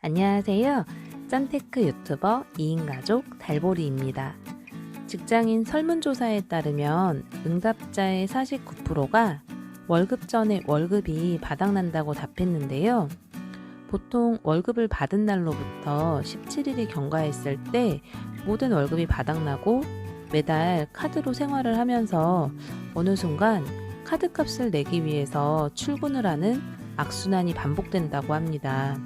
안녕하세요. 짠테크 유튜버 2인 가족 달보리입니다. 직장인 설문조사에 따르면 응답자의 49%가 월급 전에 월급이 바닥난다고 답했는데요. 보통 월급을 받은 날로부터 17일이 경과했을 때 모든 월급이 바닥나고 매달 카드로 생활을 하면서 어느 순간 카드값을 내기 위해서 출근을 하는 악순환이 반복된다고 합니다.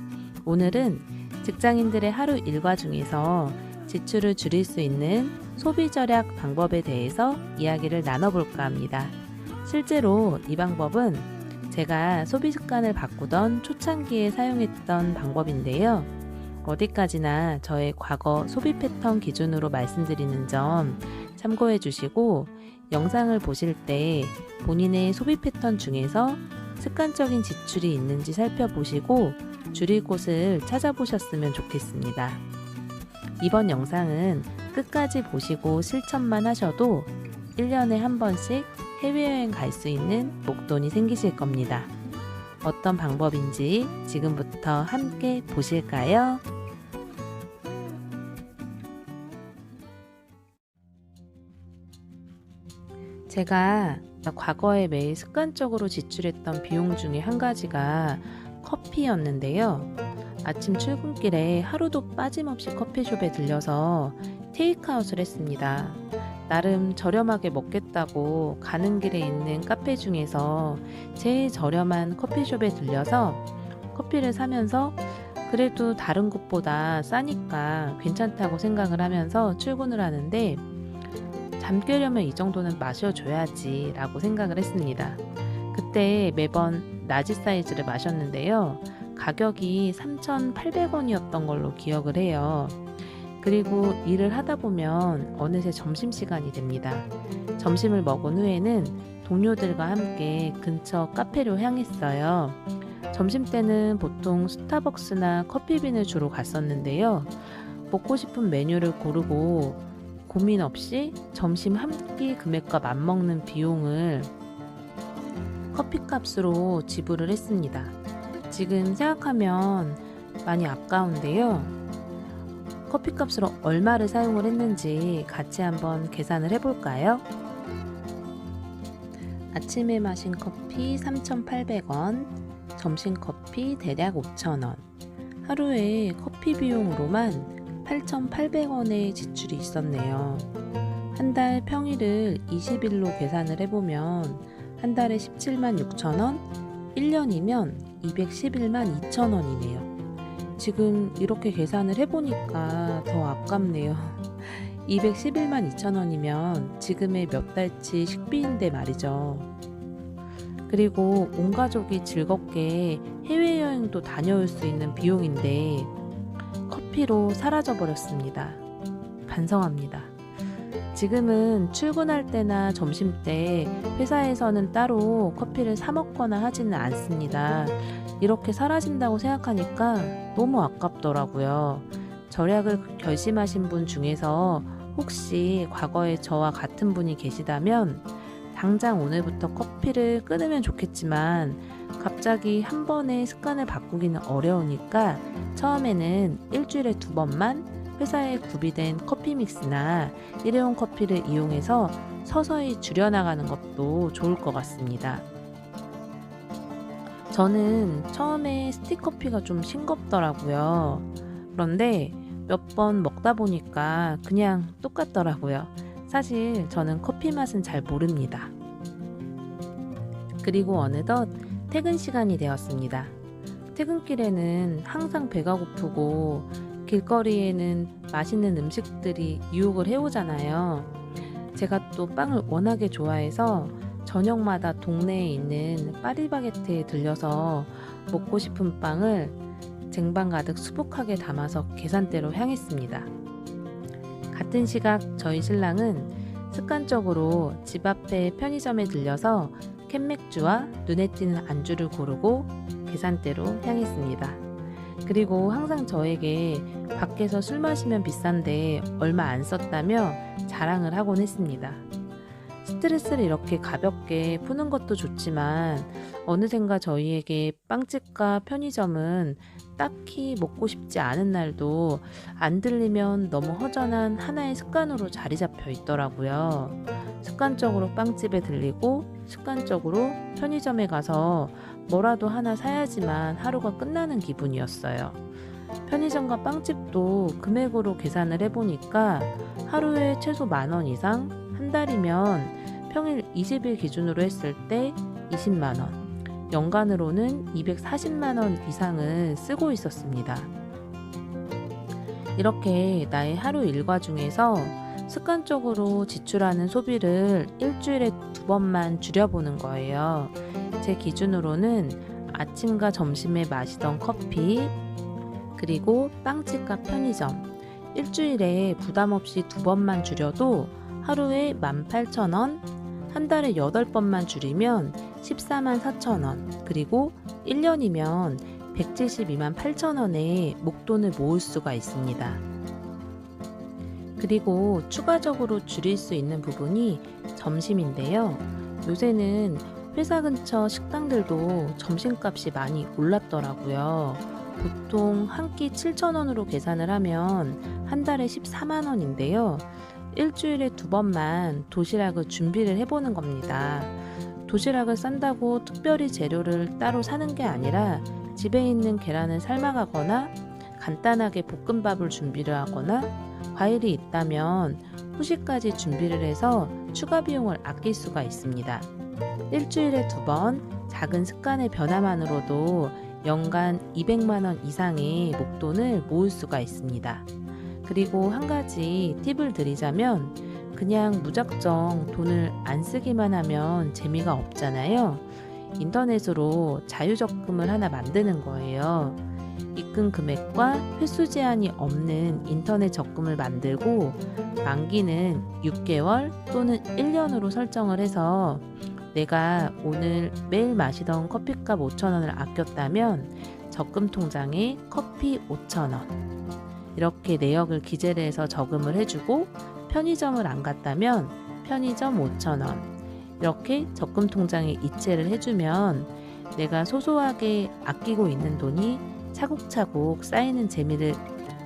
오늘은 직장인들의 하루 일과 중에서 지출을 줄일 수 있는 소비 절약 방법에 대해서 이야기를 나눠볼까 합니다. 실제로 이 방법은 제가 소비 습관을 바꾸던 초창기에 사용했던 방법인데요. 어디까지나 저의 과거 소비 패턴 기준으로 말씀드리는 점 참고해 주시고 영상을 보실 때 본인의 소비 패턴 중에서 습관적인 지출이 있는지 살펴보시고 줄일 곳을 찾아보셨으면 좋겠습니다. 이번 영상은 끝까지 보시고 실천만 하셔도 1년에 한 번씩 해외여행 갈 수 있는 목돈이 생기실 겁니다. 어떤 방법인지 지금부터 함께 보실까요? 제가 과거에 매일 습관적으로 지출했던 비용 중에 한 가지가 커피였는데요. 아침 출근길에 하루도 빠짐없이 커피숍에 들려서 테이크아웃을 했습니다. 나름 저렴하게 먹겠다고 가는 길에 있는 카페 중에서 제일 저렴한 커피숍에 들려서 커피를 사면서 그래도 다른 곳보다 싸니까 괜찮다고 생각을 하면서 출근을 하는데 잠 깨려면 이 정도는 마셔줘야지 라고 생각을 했습니다. 그때 매번 라지 사이즈를 마셨는데요. 가격이 3,800원이었던 걸로 기억을 해요. 그리고 일을 하다 보면 어느새 점심시간이 됩니다. 점심을 먹은 후에는 동료들과 함께 근처 카페로 향했어요. 점심 때는 보통 스타벅스나 커피빈을 주로 갔었는데요. 먹고 싶은 메뉴를 고르고 고민 없이 점심 한 끼 금액과 맞먹는 비용을 커피값으로 지불을 했습니다. 지금 생각하면 많이 아까운데요. 커피값으로 얼마를 사용을 했는지 같이 한번 계산을 해볼까요? 아침에 마신 커피 3,800원, 점심 커피 대략 5,000원, 하루에 커피 비용으로만 8,800원의 지출이 있었네요. 한 달 평일을 20일로 계산을 해보면 한 달에 17만 6천원, 1년이면 211만 2천원이네요. 지금 이렇게 계산을 해보니까 더 아깝네요. 211만 2천원이면 지금의 몇 달치 식비인데 말이죠. 그리고 온 가족이 즐겁게 해외여행도 다녀올 수 있는 비용인데 커피로 사라져 버렸습니다. 반성합니다. 지금은 출근할 때나 점심 때 회사에서는 따로 커피를 사 먹거나 하지는 않습니다. 이렇게 사라진다고 생각하니까 너무 아깝더라고요. 절약을 결심하신 분 중에서 혹시 과거에 저와 같은 분이 계시다면 당장 오늘부터 커피를 끊으면 좋겠지만 갑자기 한 번에 습관을 바꾸기는 어려우니까 처음에는 일주일에 두 번만 회사에 구비된 커피 믹스나 일회용 커피를 이용해서 서서히 줄여나가는 것도 좋을 것 같습니다. 저는 처음에 스틱커피가 좀 싱겁더라고요. 그런데 몇 번 먹다 보니까 그냥 똑같더라고요. 사실 저는 커피 맛은 잘 모릅니다. 그리고 어느덧 퇴근 시간이 되었습니다. 퇴근길에는 항상 배가 고프고 길거리에는 맛있는 음식들이 유혹을 해오잖아요. 제가 또 빵을 워낙에 좋아해서 저녁마다 동네에 있는 파리바게트에 들려서 먹고 싶은 빵을 쟁반 가득 수북하게 담아서 계산대로 향했습니다. 같은 시각 저희 신랑은 습관적으로 집 앞에 편의점에 들려서 캔맥주와 눈에 띄는 안주를 고르고 계산대로 향했습니다. 그리고 항상 저에게 밖에서 술 마시면 비싼데 얼마 안 썼다며 자랑을 하곤 했습니다. 스트레스를 이렇게 가볍게 푸는 것도 좋지만 어느샌가 저희에게 빵집과 편의점은 딱히 먹고 싶지 않은 날도 안 들리면 너무 허전한 하나의 습관으로 자리 잡혀 있더라고요. 습관적으로 빵집에 들리고 습관적으로 편의점에 가서 뭐라도 하나 사야지만 하루가 끝나는 기분이었어요. 편의점과 빵집도 금액으로 계산을 해보니까 하루에 최소 만 원 이상, 한 달이면 평일 20일 기준으로 했을 때 20만 원, 연간으로는 240만 원 이상을 쓰고 있었습니다. 이렇게 나의 하루 일과 중에서 습관적으로 지출하는 소비를 일주일에 두 번만 줄여보는 거예요. 제 기준으로는 아침과 점심에 마시던 커피, 그리고 빵집과 편의점, 일주일에 부담 없이 두 번만 줄여도 하루에 18,000원, 한 달에 8번만 줄이면 14만 4천원, 그리고 1년이면 172만 8천원의 목돈을 모을 수가 있습니다. 그리고 추가적으로 줄일 수 있는 부분이 점심인데요. 요새는 회사 근처 식당들도 점심값이 많이 올랐더라고요. 보통 한 끼 7,000원으로 계산을 하면 한 달에 14만 원인데요. 일주일에 두 번만 도시락을 준비를 해보는 겁니다. 도시락을 싼다고 특별히 재료를 따로 사는 게 아니라 집에 있는 계란을 삶아가거나 간단하게 볶음밥을 준비를 하거나 과일이 있다면 후식까지 준비를 해서 추가 비용을 아낄 수가 있습니다. 일주일에 두 번 작은 습관의 변화만으로도 연간 200만원 이상의 목돈을 모을 수가 있습니다. 그리고 한 가지 팁을 드리자면 그냥 무작정 돈을 안 쓰기만 하면 재미가 없잖아요. 인터넷으로 자유적금을 하나 만드는 거예요. 입금 금액과 횟수 제한이 없는 인터넷 적금을 만들고 만기는 6개월 또는 1년으로 설정을 해서 내가 오늘 매일 마시던 커피값 5,000원을 아꼈다면 적금 통장에 커피 5,000원. 이렇게 내역을 기재를 해서 저금을 해주고 편의점을 안 갔다면 편의점 5,000원. 이렇게 적금 통장에 이체를 해주면 내가 소소하게 아끼고 있는 돈이 차곡차곡 쌓이는 재미를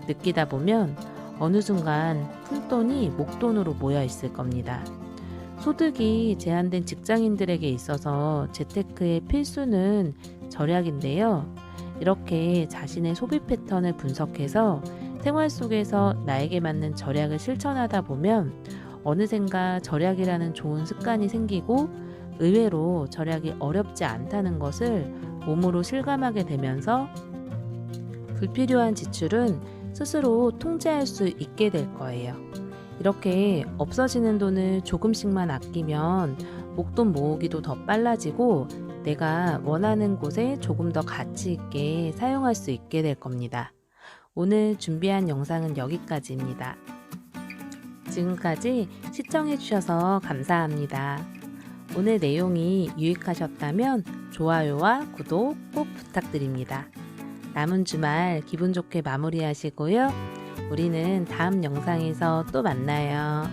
느끼다 보면 어느 순간 푼돈이 목돈으로 모여 있을 겁니다. 소득이 제한된 직장인들에게 있어서 재테크의 필수는 절약인데요. 이렇게 자신의 소비 패턴을 분석해서 생활 속에서 나에게 맞는 절약을 실천하다 보면 어느샌가 절약이라는 좋은 습관이 생기고 의외로 절약이 어렵지 않다는 것을 몸으로 실감하게 되면서 불필요한 지출은 스스로 통제할 수 있게 될 거예요. 이렇게 없어지는 돈을 조금씩만 아끼면 목돈 모으기도 더 빨라지고 내가 원하는 곳에 조금 더 가치 있게 사용할 수 있게 될 겁니다. 오늘 준비한 영상은 여기까지입니다. 지금까지 시청해주셔서 감사합니다. 오늘 내용이 유익하셨다면 좋아요와 구독 꼭 부탁드립니다. 남은 주말 기분 좋게 마무리하시고요. 우리는 다음 영상에서 또 만나요.